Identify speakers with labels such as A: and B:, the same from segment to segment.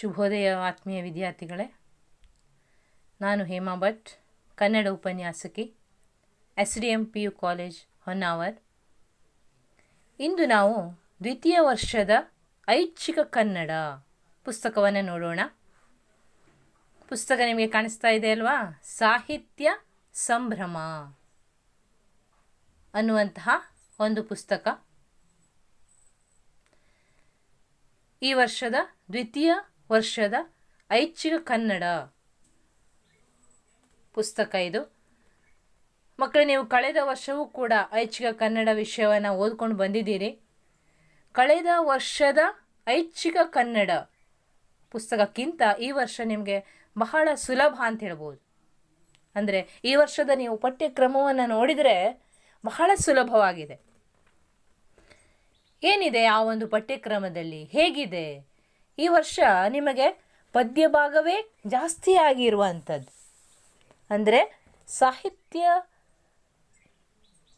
A: ಶುಭೋದಯ ಆತ್ಮೀಯ ವಿದ್ಯಾರ್ಥಿಗಳೇ, ನಾನು ಹೇಮಾ ಭಟ್, ಕನ್ನಡ ಉಪನ್ಯಾಸಕಿ S D M P U college Honnavar. ಇಂದು ನಾವು ದ್ವಿತೀಯ ವರ್ಷದ ಐಚ್ಛಿಕ ಕನ್ನಡ ಪುಸ್ತಕವನ್ನು ನೋಡೋಣ. ಪುಸ್ತಕ ನಿಮಗೆ ಕಾಣಿಸ್ತಾ ಇದೆ ಅಲ್ವಾ? ಸಾಹಿತ್ಯ ಸಂಭ್ರಮ ಅನ್ನುವಂತಹ ಒಂದು ಪುಸ್ತಕ. ಈ ವರ್ಷದ ದ್ವಿತೀಯ ವರ್ಷದ ಐಚ್ಛಿಕ ಕನ್ನಡ. ಪುಸ್ತಕ ಇದು. ಮಕ್ಕಳು, ನೀವು ಕಳೆದ ವರ್ಷವೂ ಕೂಡ ಐಚ್ಛಿಕ ಕನ್ನಡ ವಿಷಯವನ್ನು ಓದ್ಕೊಂಡು ಬಂದಿದ್ದೀರಿ. ಕಳೆದ ವರ್ಷದ ಐಚ್ಛಿಕ ಕನ್ನಡ ಪುಸ್ತಕಕ್ಕಿಂತ ಈ ವರ್ಷ ನಿಮಗೆ ಬಹಳ ಸುಲಭ ಅಂತ ಹೇಳ್ಬೋದು. ಅಂದರೆ, ಈ ವರ್ಷದ ನೀವು ಪಠ್ಯಕ್ರಮವನ್ನು ನೋಡಿದರೆ ಬಹಳ ಸುಲಭವಾಗಿದೆ. ಏನಿದೆ ಆ ಒಂದು ಪಠ್ಯಕ್ರಮದಲ್ಲಿ? ಹೇಗಿದೆ? ಈ ವರ್ಷ ನಿಮಗೆ ಪದ್ಯ ಭಾಗವೇ ಜಾಸ್ತಿ ಆಗಿರುವಂಥದ್ದು ಅಂದರೆ ಸಾಹಿತ್ಯ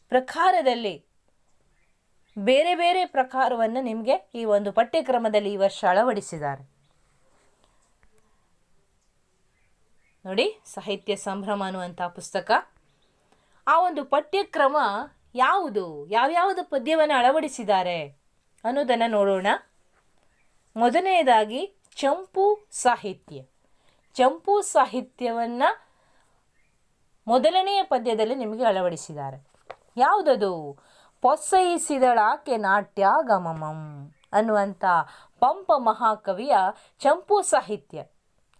A: ಪ್ರಕಾರದಲ್ಲಿ ಬೇರೆ ಬೇರೆ ಪ್ರಕಾರವನ್ನು ನಿಮಗೆ ಈ ಒಂದು ಪಠ್ಯಕ್ರಮದಲ್ಲಿ ಈ ವರ್ಷ ಅಳವಡಿಸಿದ್ದಾರೆ. ನೋಡಿ, ಸಾಹಿತ್ಯ ಸಂಭ್ರಮ ಅನ್ನುವಂಥ ಪುಸ್ತಕ. ಆ ಒಂದು ಪಠ್ಯಕ್ರಮ ಯಾವುದು? ಯಾವ್ಯಾವುದು ಪದ್ಯವನ್ನು ಅಳವಡಿಸಿದ್ದಾರೆ ಅನ್ನೋದನ್ನು ನೋಡೋಣ. ಮೊದಲನೆಯದಾಗಿ ಚಂಪು ಸಾಹಿತ್ಯ. ಚಂಪು ಸಾಹಿತ್ಯವನ್ನು ಮೊದಲನೆಯ ಪದ್ಯದಲ್ಲಿ ನಿಮಗೆ ಅಳವಡಿಸಿದ್ದಾರೆ. ಯಾವುದದು? ಪೊಸ್ಸೈಸಿದಳಾಕೆ ನಾಟ್ಯ ಗಮಮಂ ಅನ್ನುವಂಥ ಪಂಪ ಮಹಾಕವಿಯ ಚಂಪು ಸಾಹಿತ್ಯ.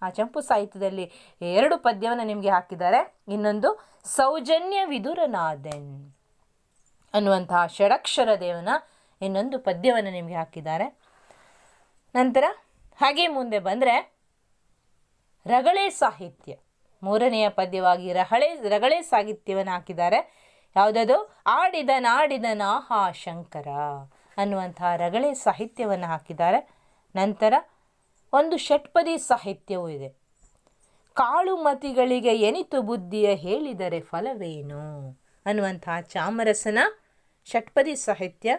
A: ಆ ಚಂಪು ಸಾಹಿತ್ಯದಲ್ಲಿ ಎರಡು ಪದ್ಯವನ್ನು ನಿಮಗೆ ಹಾಕಿದ್ದಾರೆ. ಇನ್ನೊಂದು, ಸೌಜನ್ಯ ವಿದುರನಾದೆನ್ ಅನ್ನುವಂತಹ ಷಡಕ್ಷರ ದೇವನ ಇನ್ನೊಂದು ಪದ್ಯವನ್ನು ನಿಮಗೆ ಹಾಕಿದ್ದಾರೆ. ನಂತರ ಹಾಗೆ ಮುಂದೆ ಬಂದರೆ ರಗಳೆ ಸಾಹಿತ್ಯ. ಮೂರನೆಯ ಪದ್ಯವಾಗಿ ರಹಳೆ, ರಗಳೆ ಸಾಹಿತ್ಯವನ್ನು ಹಾಕಿದ್ದಾರೆ. ಯಾವುದದು? ಆಡಿದ ನಾಡಿದ ನಾಹಾ ಶಂಕರ ಅನ್ನುವಂತಹ ರಗಳೆ ಸಾಹಿತ್ಯವನ್ನು ಹಾಕಿದ್ದಾರೆ. ನಂತರ ಒಂದು ಷಟ್ಪದಿ ಸಾಹಿತ್ಯವೂ ಇದೆ. ಕಾಳು ಮತಿಗಳಿಗೆ ಎನಿತು ಬುದ್ಧಿಯ ಹೇಳಿದರೆ ಫಲವೇನು ಅನ್ನುವಂತಹ ಚಾಮರಸನ ಷಟ್ಪದಿ ಸಾಹಿತ್ಯ.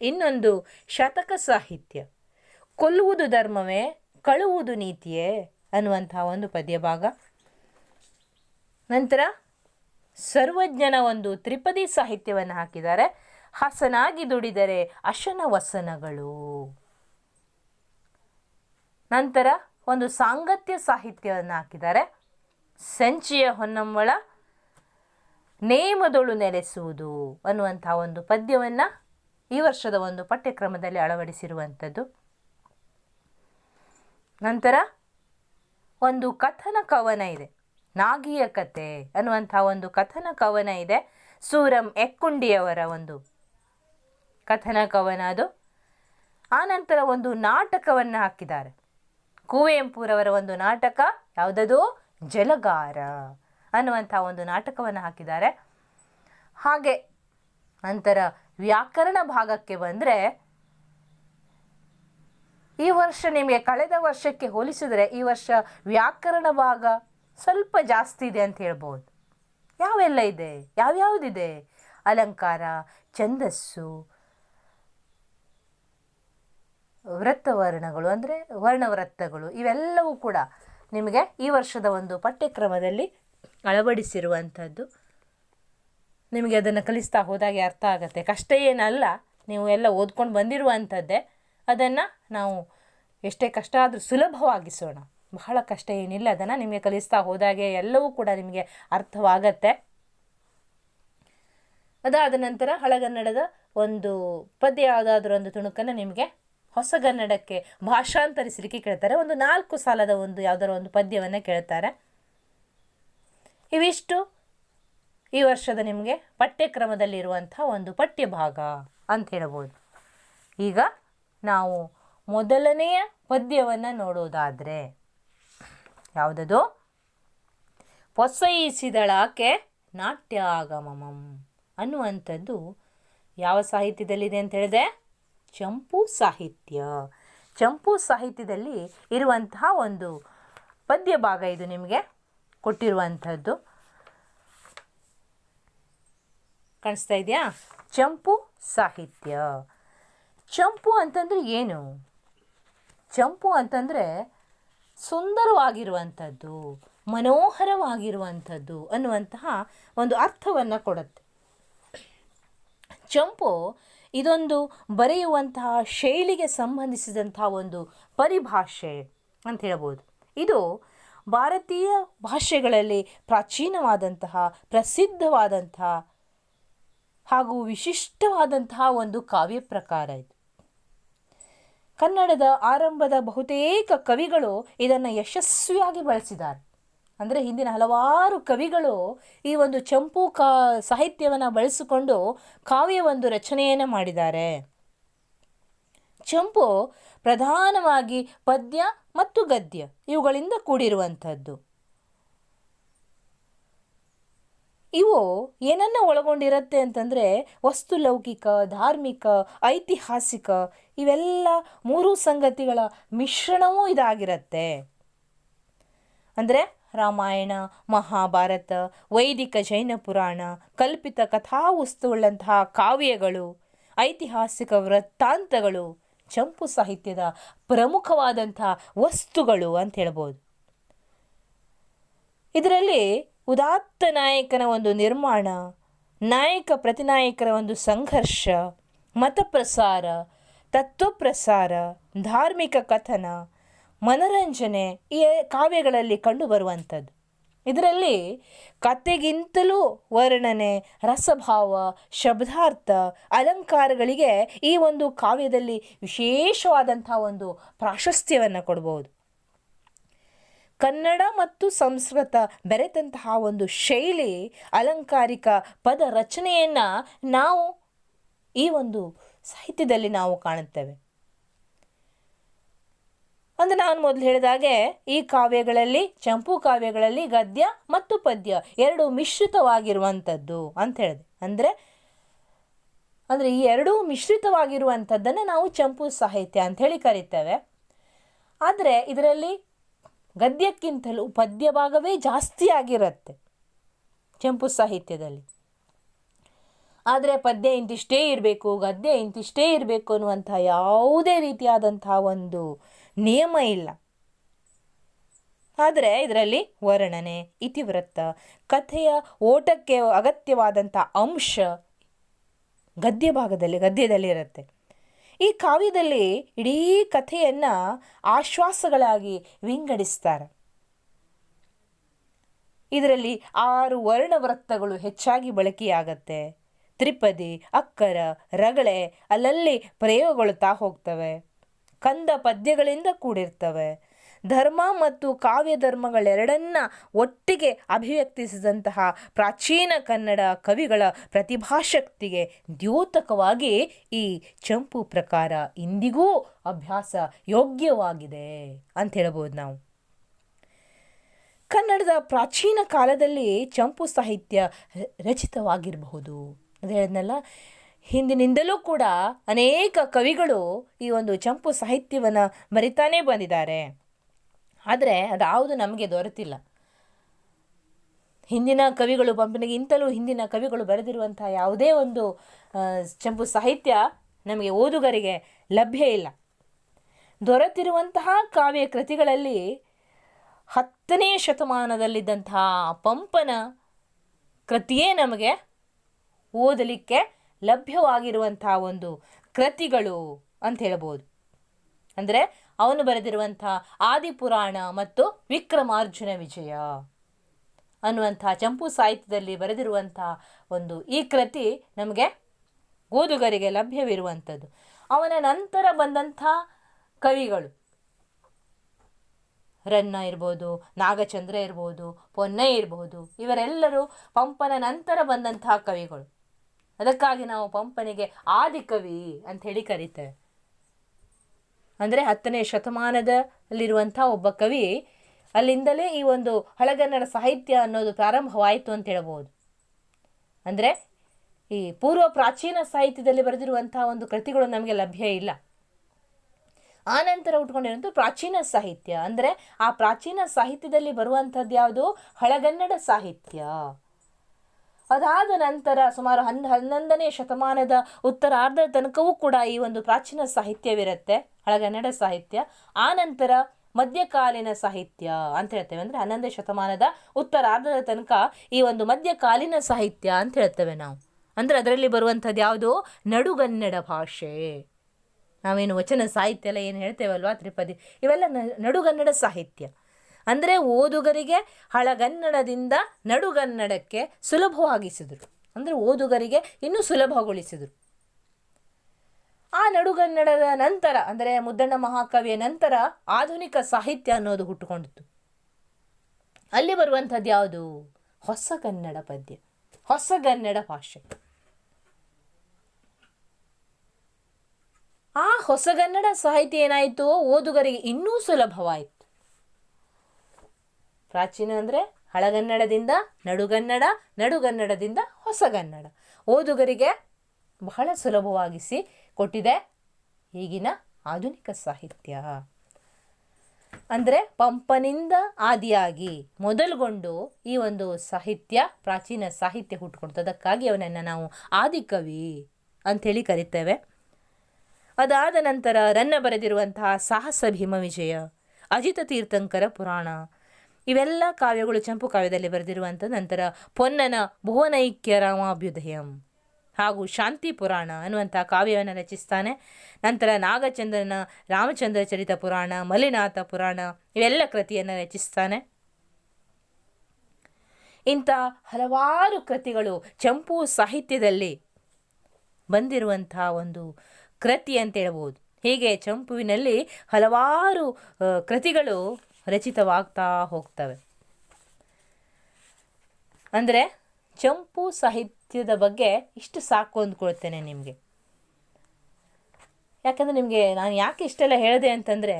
A: ಇನ್ನೊಂದು ಶತಕ ಸಾಹಿತ್ಯ. ಕೊಲ್ಲುವುದು ಧರ್ಮವೇ, ಕಳುವುದು ನೀತಿಯೇ ಅನ್ನುವಂತಹ ಒಂದು ಪದ್ಯಭಾಗ ನಂತರ ಸರ್ವಜ್ಞನ ಒಂದು ತ್ರಿಪದಿ ಸಾಹಿತ್ಯವನ್ನು ಹಾಕಿದ್ದಾರೆ. ಹಸನಾಗಿ ದುಡಿದರೆ ಅಶನ ವಸನಗಳು. ನಂತರ ಒಂದು ಸಾಂಗತ್ಯ ಸಾಹಿತ್ಯವನ್ನು ಹಾಕಿದ್ದಾರೆ. ಸಂಚಿಯ ಹೊನ್ನಮ್ಮಳ ನೇಮದೊಳು ನೆಲೆಸುವುದು ಅನ್ನುವಂಥ ಒಂದು ಪದ್ಯವನ್ನು ಈ ವರ್ಷದ ಒಂದು ಪಠ್ಯಕ್ರಮದಲ್ಲಿ ಅಳವಡಿಸಿರುವಂಥದ್ದು. ನಂತರ ಒಂದು ಕಥನ ಕವನ ಇದೆ. ನಾಗಿಯ ಕತೆ ಅನ್ನುವಂಥ ಒಂದು ಕಥನ ಕವನ ಇದೆ. ಸೂರಂ ಎಕ್ಕುಂಡಿಯವರ ಒಂದು ಕಥನ ಕವನ ಅದು. ನಂತರ ಒಂದು ನಾಟಕವನ್ನು ಹಾಕಿದ್ದಾರೆ. ಕುವೆಂಪುರವರ ಒಂದು ನಾಟಕ ಯಾವುದದು? ಜಲಗಾರ ಅನ್ನುವಂಥ ಒಂದು ನಾಟಕವನ್ನು ಹಾಕಿದ್ದಾರೆ. ಹಾಗೆ ನಂತರ ವ್ಯಾಕರಣ ಭಾಗಕ್ಕೆ ಬಂದರೆ ಈ ವರ್ಷ ನಿಮಗೆ ಕಳೆದ ವರ್ಷಕ್ಕೆ ಹೋಲಿಸಿದರೆ ಈ ವರ್ಷ ವ್ಯಾಕರಣ ಭಾಗ ಸ್ವಲ್ಪ ಜಾಸ್ತಿ ಇದೆ ಅಂತ ಹೇಳ್ಬೋದು. ಯಾವೆಲ್ಲ ಇದೆ? ಯಾವ್ಯಾವುದಿದೆ? ಅಲಂಕಾರ, ಛಂದಸ್ಸು ವೃತ್ತವರ್ಣಗಳು ಅಂದರೆ ವರ್ಣವೃತ್ತಗಳು ಇವೆಲ್ಲವೂ ಕೂಡ ನಿಮಗೆ ಈ ವರ್ಷದ ಒಂದು ಪಠ್ಯಕ್ರಮದಲ್ಲಿ ಅಳವಡಿಸಿರುವಂಥದ್ದು. ನಿಮಗೆ ಅದನ್ನು ಕಲಿಸ್ತಾ ಹೋದಾಗೆ ಅರ್ಥ ಆಗುತ್ತೆ. ಕಷ್ಟ ಏನಲ್ಲ, ನೀವು ಎಲ್ಲ ಓದ್ಕೊಂಡು ಬಂದಿರುವಂಥದ್ದೇ. ಅದನ್ನು ನಾವು ಎಷ್ಟೇ ಕಷ್ಟ ಆದರೂ ಸುಲಭವಾಗಿಸೋಣ. ಬಹಳ ಕಷ್ಟ ಏನಿಲ್ಲ, ಅದನ್ನು ನಿಮಗೆ ಕಲಿಸ್ತಾ ಹೋದಾಗೆ ಎಲ್ಲವೂ ಕೂಡ ನಿಮಗೆ ಅರ್ಥವಾಗತ್ತೆ. ಅದಾದ ನಂತರ ಹಳಗನ್ನಡದ ಒಂದು ಪದ್ಯ ಯಾವುದಾದ್ರೂ ಒಂದು ತುಣುಕನ್ನು ನಿಮಗೆ ಹೊಸಗನ್ನಡಕ್ಕೆ ಭಾಷಾಂತರಿಸಲಿಕ್ಕೆ ಕೇಳ್ತಾರೆ. ಒಂದು ನಾಲ್ಕು ಸಾಲದ ಒಂದು ಯಾವುದಾದ್ರು ಒಂದು ಪದ್ಯವನ್ನು ಕೇಳ್ತಾರೆ. ಇವಿಷ್ಟು ಈ ವರ್ಷದ ನಿಮಗೆ ಪಠ್ಯಕ್ರಮದಲ್ಲಿರುವಂಥ ಒಂದು ಪಠ್ಯಭಾಗ ಅಂತ ಹೇಳ್ಬೋದು. ಈಗ ನಾವು ಮೊದಲನೆಯ ಪದ್ಯವನ್ನು ನೋಡೋದಾದರೆ ಯಾವುದದು? ಪೊಸೈಸಿದಳಾಕೆ ನಾಟ್ಯಾಗಮಮಂ ಅನ್ನುವಂಥದ್ದು ಯಾವ ಸಾಹಿತ್ಯದಲ್ಲಿದೆ ಅಂತ ಹೇಳಿದೆ? ಚಂಪು ಸಾಹಿತ್ಯ. ಚಂಪು ಸಾಹಿತ್ಯದಲ್ಲಿ ಇರುವಂತಹ ಒಂದು ಪದ್ಯ ಭಾಗ ಇದು ನಿಮಗೆ ಕೊಟ್ಟಿರುವಂಥದ್ದು. ಕಾಣಿಸ್ತಾ ಇದೆಯಾ? ಚಂಪು ಸಾಹಿತ್ಯ. ಚಂಪು ಅಂತಂದರೆ ಏನು? ಚಂಪು ಅಂತಂದರೆ ಸುಂದರವಾಗಿರುವಂಥದ್ದು, ಮನೋಹರವಾಗಿರುವಂಥದ್ದು ಅನ್ನುವಂತಹ ಒಂದು ಅರ್ಥವನ್ನು ಕೊಡುತ್ತೆ. ಚಂಪು ಇದೊಂದು ಬರೆಯುವಂತಹ ಶೈಲಿಗೆ ಸಂಬಂಧಿಸಿದಂತಹ ಒಂದು ಪರಿಭಾಷೆ ಅಂತ ಹೇಳ್ಬೋದು. ಇದು ಭಾರತೀಯ ಭಾಷೆಗಳಲ್ಲಿ ಪ್ರಾಚೀನವಾದಂತಹ, ಪ್ರಸಿದ್ಧವಾದಂತಹ ಹಾಗೂ ವಿಶಿಷ್ಟವಾದಂತಹ ಒಂದು ಕಾವ್ಯ ಪ್ರಕಾರ ಇದು. ಕನ್ನಡದ ಆರಂಭದ ಬಹುತೇಕ ಕವಿಗಳು ಇದನ್ನು ಯಶಸ್ವಿಯಾಗಿ ಬಳಸಿದ್ದಾರೆ. ಅಂದರೆ ಹಿಂದಿನ ಹಲವಾರು ಕವಿಗಳು ಈ ಒಂದು ಚಂಪು ಕಾ, ಸಾಹಿತ್ಯವನ್ನು ಬಳಸಿಕೊಂಡು ಕಾವ್ಯ ಒಂದು ರಚನೆಯನ್ನು ಮಾಡಿದ್ದಾರೆ. ಚಂಪು ಪ್ರಧಾನವಾಗಿ ಪದ್ಯ ಮತ್ತು ಗದ್ಯ ಇವುಗಳಿಂದ ಕೂಡಿರುವಂಥದ್ದು ಇವು ಏನನ್ನ ಒಳಗೊಂಡಿರುತ್ತೆ ಅಂತಂದರೆ ವಸ್ತು ಲೌಕಿಕ, ಧಾರ್ಮಿಕ, ಐತಿಹಾಸಿಕ, ಇವೆಲ್ಲ ಮೂರು ಸಂಗತಿಗಳ ಮಿಶ್ರಣವೂ ಇದಾಗಿರುತ್ತೆ. ಅಂದರೆ ರಾಮಾಯಣ, ಮಹಾಭಾರತ, ವೈದಿಕ ಜೈನ ಪುರಾಣ, ಕಲ್ಪಿತ ಕಥಾ ವಸ್ತುಗಳಂತಹ ಕಾವ್ಯಗಳು, ಐತಿಹಾಸಿಕ ವೃತ್ತಾಂತಗಳು, ಚಂಪು ಸಾಹಿತ್ಯದ ಪ್ರಮುಖವಾದಂಥ ವಸ್ತುಗಳು ಅಂತ ಹೇಳ್ಬೋದು. ಇದರಲ್ಲಿ ಉದಾತ್ತ ನಾಯಕನ ಒಂದು ನಿರ್ಮಾಣ, ನಾಯಕ ಪ್ರತಿನಾಯಕರ ಒಂದು ಸಂಘರ್ಷ, ಮತಪ್ರಸಾರ, ತತ್ವಪ್ರಸಾರ, ಧಾರ್ಮಿಕ ಕಥನ, ಮನರಂಜನೆ ಈ ಕಾವ್ಯಗಳಲ್ಲಿ ಕಂಡುಬರುವಂಥದ್ದು ಇದರಲ್ಲಿ ಕತೆಗಿಂತಲೂ ವರ್ಣನೆ, ರಸಭಾವ, ಶಬ್ದಾರ್ಥ, ಅಲಂಕಾರಗಳಿಗೆ ಈ ಒಂದು ಕಾವ್ಯದಲ್ಲಿ ವಿಶೇಷವಾದಂಥ ಒಂದು ಪ್ರಾಶಸ್ತ್ಯವನ್ನು ಕೊಡ್ಬೋದು. ಕನ್ನಡ ಮತ್ತು ಸಂಸ್ಕೃತ ಬೆರೆತಂತಹ ಒಂದು ಶೈಲಿ ಅಲಂಕಾರಿಕ ಪದ ರಚನೆಯನ್ನು ನಾವು ಈ ಒಂದು ಸಾಹಿತ್ಯದಲ್ಲಿ ನಾವು ಕಾಣುತ್ತೇವೆ. ಅಂದರೆ ನಾನು ಮೊದಲು ಹೇಳಿದಾಗೆ ಈ ಕಾವ್ಯಗಳಲ್ಲಿ, ಚಂಪು ಕಾವ್ಯಗಳಲ್ಲಿ ಗದ್ಯ ಮತ್ತು ಪದ್ಯ ಎರಡು ಮಿಶ್ರಿತವಾಗಿರುವಂಥದ್ದು ಅಂತ ಹೇಳಿದೆ. ಅಂದರೆ ಅಂದರೆ ಈ ಎರಡೂ ಮಿಶ್ರಿತವಾಗಿರುವಂಥದ್ದನ್ನು ನಾವು ಚಂಪು ಸಾಹಿತ್ಯ ಅಂಥೇಳಿ ಕರಿತೇವೆ. ಆದರೆ ಇದರಲ್ಲಿ ಗದ್ಯಕ್ಕಿಂತಲೂ ಪದ್ಯ ಭಾಗವೇ ಜಾಸ್ತಿ ಆಗಿರುತ್ತೆ ಚಂಪು ಸಾಹಿತ್ಯದಲ್ಲಿ. ಆದರೆ ಪದ್ಯ ಇಂತಿಷ್ಟೇ ಇರಬೇಕು, ಗದ್ಯ ಇಂತಿಷ್ಟೇ ಇರಬೇಕು ಅನ್ನುವಂಥ ಯಾವುದೇ ರೀತಿಯಾದಂಥ ಒಂದು ನಿಯಮ ಇಲ್ಲ. ಆದರೆ ಇದರಲ್ಲಿ ವರ್ಣನೆ, ಇತಿವೃತ್ತ, ಕಥೆಯ ಓಟಕ್ಕೆ ಅಗತ್ಯವಾದಂಥ ಅಂಶ ಗದ್ಯ ಭಾಗದಲ್ಲಿ ಗದ್ಯದಲ್ಲಿ ಇರುತ್ತೆ ಈ ಕಾವ್ಯದಲ್ಲಿ ಇಡೀ ಕಥೆಯನ್ನು ಆಶ್ವಾಸಗಳಾಗಿ ವಿಂಗಡಿಸ್ತಾರೆ. ಇದರಲ್ಲಿ ಆರು ವರ್ಣವೃತ್ತಗಳು ಹೆಚ್ಚಾಗಿ ಬಳಕೆಯಾಗತ್ತೆ. ತ್ರಿಪದಿ, ಅಕ್ಕರ, ರಗಳೆ ಅಲ್ಲಲ್ಲಿ ಪ್ರಯೋಗಗಳು ತಾ ಹೋಗ್ತವೆ. ಕಂದ ಪದ್ಯಗಳಿಂದ ಕೂಡಿರ್ತವೆ. ಧರ್ಮ ಮತ್ತು ಕಾವ್ಯ ಧರ್ಮಗಳೆರಡನ್ನ ಒಟ್ಟಿಗೆ ಅಭಿವ್ಯಕ್ತಿಸಿದಂತಹ ಪ್ರಾಚೀನ ಕನ್ನಡ ಕವಿಗಳ ಪ್ರತಿಭಾಶಕ್ತಿಗೆ ದ್ಯೋತಕವಾಗಿ ಈ ಚಂಪು ಪ್ರಕಾರ ಇಂದಿಗೂ ಅಭ್ಯಾಸ ಯೋಗ್ಯವಾಗಿದೆ ಅಂತ ಹೇಳ್ಬೋದು ನಾವು. ಕನ್ನಡದ ಪ್ರಾಚೀನ ಕಾಲದಲ್ಲಿ ಚಂಪು ಸಾಹಿತ್ಯ ರಚಿತವಾಗಿರಬಹುದು. ಅಂತ ಹೇಳಿದ್ನಲ್ಲ, ಹಿಂದಿನಿಂದಲೂ ಕೂಡ ಅನೇಕ ಕವಿಗಳು ಈ ಒಂದು ಚಂಪು ಸಾಹಿತ್ಯವನ್ನು ಬರಿತಾನೇ ಬಂದಿದ್ದಾರೆ. ಆದರೆ ಅದಾವುದು ನಮಗೆ ದೊರೆತಿಲ್ಲ. ಹಿಂದಿನ ಕವಿಗಳು ಪಂಪನಿಗಿಂತಲೂ ಹಿಂದಿನ ಕವಿಗಳು ಬರೆದಿರುವಂಥ ಯಾವುದೇ ಒಂದು ಚಂಪು ಸಾಹಿತ್ಯ ನಮಗೆ ಓದುಗರಿಗೆ ಲಭ್ಯ ಇಲ್ಲ. ದೊರೆತಿರುವಂತಹ ಕಾವ್ಯ ಕೃತಿಗಳಲ್ಲಿ ಹತ್ತನೇ ಶತಮಾನದಲ್ಲಿದ್ದಂತಹ ಪಂಪನ ಕೃತಿಯೇ ನಮಗೆ ಓದಲಿಕ್ಕೆ ಲಭ್ಯವಾಗಿರುವಂತಹ ಒಂದು ಕೃತಿಗಳು ಅಂತ ಹೇಳ್ಬೋದು. ಅಂದರೆ ಅವನು ಬರೆದಿರುವಂಥ ಆದಿಪುರಾಣ ಮತ್ತು ವಿಕ್ರಮಾರ್ಜುನ ವಿಜಯ ಅನ್ನುವಂಥ ಚಂಪು ಸಾಹಿತ್ಯದಲ್ಲಿ ಬರೆದಿರುವಂಥ ಒಂದು ಈ ಕೃತಿ ನಮಗೆ ಓದುಗರಿಗೆ ಲಭ್ಯವಿರುವಂಥದ್ದು. ಅವನ ನಂತರ ಬಂದಂಥ ಕವಿಗಳು ರನ್ನ ಇರ್ಬೋದು, ನಾಗಚಂದ್ರ ಇರ್ಬೋದು, ಪೊನ್ನ ಇರ್ಬೋದು, ಇವರೆಲ್ಲರೂ ಪಂಪನ ನಂತರ ಬಂದಂತಹ ಕವಿಗಳು. ಅದಕ್ಕಾಗಿ ನಾವು ಪಂಪನಿಗೆ ಆದಿಕವಿ ಅಂತ ಹೇಳಿ ಕರೀತೇವೆ. ಅಂದರೆ ಹತ್ತನೇ ಶತಮಾನದಲ್ಲಿರುವಂಥ ಒಬ್ಬ ಕವಿ, ಅಲ್ಲಿಂದಲೇ ಈ ಒಂದು ಹಳಗನ್ನಡ ಸಾಹಿತ್ಯ ಅನ್ನೋದು ಪ್ರಾರಂಭವಾಯಿತು ಅಂತ ಹೇಳ್ಬೋದು. ಅಂದರೆ ಈ ಪೂರ್ವ ಪ್ರಾಚೀನ ಸಾಹಿತ್ಯದಲ್ಲಿ ಬರೆದಿರುವಂಥ ಒಂದು ಕೃತಿಗಳು ನಮಗೆ ಲಭ್ಯ ಇಲ್ಲ. ಆ ನಂತರ ಉಟ್ಕೊಂಡಿರೋದು ಪ್ರಾಚೀನ ಸಾಹಿತ್ಯ. ಅಂದರೆ ಆ ಪ್ರಾಚೀನ ಸಾಹಿತ್ಯದಲ್ಲಿ ಬರುವಂಥದ್ದು ಯಾವುದು? ಹಳಗನ್ನಡ ಸಾಹಿತ್ಯ. ಅದಾದ ನಂತರ ಸುಮಾರು ಹನ್, ಹನ್ನೊಂದನೇ ಶತಮಾನದ ಉತ್ತರಾರ್ಧ ತನಕವೂ ಕೂಡ ಈ ಒಂದು ಪ್ರಾಚೀನ ಸಾಹಿತ್ಯವಿರುತ್ತೆ. ಹಳಗನ್ನಡ ಸಾಹಿತ್ಯ ಆನಂತರ ಮಧ್ಯಕಾಲೀನ ಸಾಹಿತ್ಯ ಅಂತ ಹೇಳ್ತೇವೆ. ಅಂದರೆ ಹನ್ನೊಂದನೇ ಶತಮಾನದ ಉತ್ತರಾರ್ಧದ ತನಕ ಈ ಒಂದು ಮಧ್ಯಕಾಲೀನ ಸಾಹಿತ್ಯ ಅಂತ ಹೇಳ್ತೇವೆ ನಾವು. ಅಂದರೆ ಅದರಲ್ಲಿ ಬರುವಂಥದ್ದು ಯಾವುದು? ನಡುಗನ್ನಡ ಭಾಷೆ. ನಾವೇನು ವಚನ ಸಾಹಿತ್ಯ ಎಲ್ಲ ಏನು ಹೇಳ್ತೇವಲ್ವಾ? ತ್ರಿಪದಿ. ಇವೆಲ್ಲ ನಡುಗನ್ನಡ ಸಾಹಿತ್ಯ. ಅಂದರೆ ಓದುಗರಿಗೆ ಹಳಗನ್ನಡದಿಂದ ನಡುಗನ್ನಡಕ್ಕೆ ಸುಲಭವಾಗಿಸಿದರು. ಅಂದರೆ ಓದುಗರಿಗೆ ಇನ್ನೂ ಸುಲಭಗೊಳಿಸಿದರು. ಆ ನಡುಗನ್ನಡದ ನಂತರ, ಅಂದರೆ ಮುದ್ದಣ್ಣ ಮಹಾಕವಿಯ ನಂತರ ಆಧುನಿಕ ಸಾಹಿತ್ಯ ಅನ್ನೋದು ಹುಟ್ಟುಕೊಂಡಿತ್ತು. ಅಲ್ಲಿ ಬರುವಂಥದ್ದು ಯಾವುದು? ಹೊಸ ಕನ್ನಡ ಪದ್ಯ ಹೊಸಗನ್ನಡ ಭಾಷೆ. ಆ ಹೊಸಗನ್ನಡ ಸಾಹಿತ್ಯ ಏನಾಯಿತು? ಓದುಗರಿಗೆ ಇನ್ನೂ ಸುಲಭವಾಯಿತು. ಪ್ರಾಚೀನ ಅಂದರೆ ಹಳಗನ್ನಡದಿಂದ ನಡುಗನ್ನಡ, ನಡುಗನ್ನಡದಿಂದ ಹೊಸಗನ್ನಡ. ಓದುಗರಿಗೆ ಬಹಳ ಸುಲಭವಾಗಿಸಿ ಕೊಟ್ಟಿದೆ. ಈಗಿನ ಆಧುನಿಕ ಸಾಹಿತ್ಯ. ಅಂದರೆ ಪಂಪನಿಂದ ಆದಿಯಾಗಿ ಮೊದಲುಗೊಂಡು ಈ ಒಂದು ಸಾಹಿತ್ಯ, ಪ್ರಾಚೀನ ಸಾಹಿತ್ಯ ಹುಟ್ಟುಕೊಡ್ತು ಅದಕ್ಕಾಗಿ ಅವನನ್ನು ನಾವು ಆದಿಕವಿ ಅಂಥೇಳಿ ಕರಿತೇವೆ. ಅದಾದ ನಂತರ ರನ್ನ ಬರೆದಿರುವಂತಹ ಸಾಹಸ ಭೀಮ ವಿಜಯ, ಅಜಿತ ತೀರ್ಥಂಕರ ಪುರಾಣ, ಇವೆಲ್ಲ ಕಾವ್ಯಗಳು, ಚಂಪು ಕಾವ್ಯದಲ್ಲಿ ಬರೆದಿರುವಂಥ ನಂತರ ಪೊನ್ನನ ಭುವನೈಕ್ಯ ರಾಮಾಭ್ಯುದಯಂ. ಹಾಗೂ ಶಾಂತಿ ಪುರಾಣ ಅನ್ನುವಂಥ ಕಾವ್ಯವನ್ನು ರಚಿಸ್ತಾನೆ. ನಂತರ ನಾಗಚಂದ್ರನ ರಾಮಚಂದ್ರ ಚರಿತ ಪುರಾಣ, ಮಲಿನಾಥ ಪುರಾಣ ಇವೆಲ್ಲ ಕೃತಿಯನ್ನು ರಚಿಸ್ತಾನೆ. ಇಂಥ ಹಲವಾರು ಕೃತಿಗಳು ಚಂಪು ಸಾಹಿತ್ಯದಲ್ಲಿ ಬಂದಿರುವಂಥ ಒಂದು ಕೃತಿ ಅಂತ ಹೇಳ್ಬೋದು. ಹೀಗೆ ಚಂಪುವಿನಲ್ಲಿ ಹಲವಾರು ಕೃತಿಗಳು ರಚಿತವಾಗ್ತಾ ಹೋಗ್ತವೆ. ಅಂದರೆ ಚಂಪು ಸಾಹಿತ್ಯದ ಬಗ್ಗೆ ಇಷ್ಟು ಸಾಕು ಅಂದ್ಕೊಳ್ತೇನೆ ನಿಮಗೆ. ಯಾಕಂದರೆ ನಿಮಗೆ ನಾನು ಯಾಕೆ ಇಷ್ಟೆಲ್ಲ ಹೇಳಿದೆ ಅಂತಂದರೆ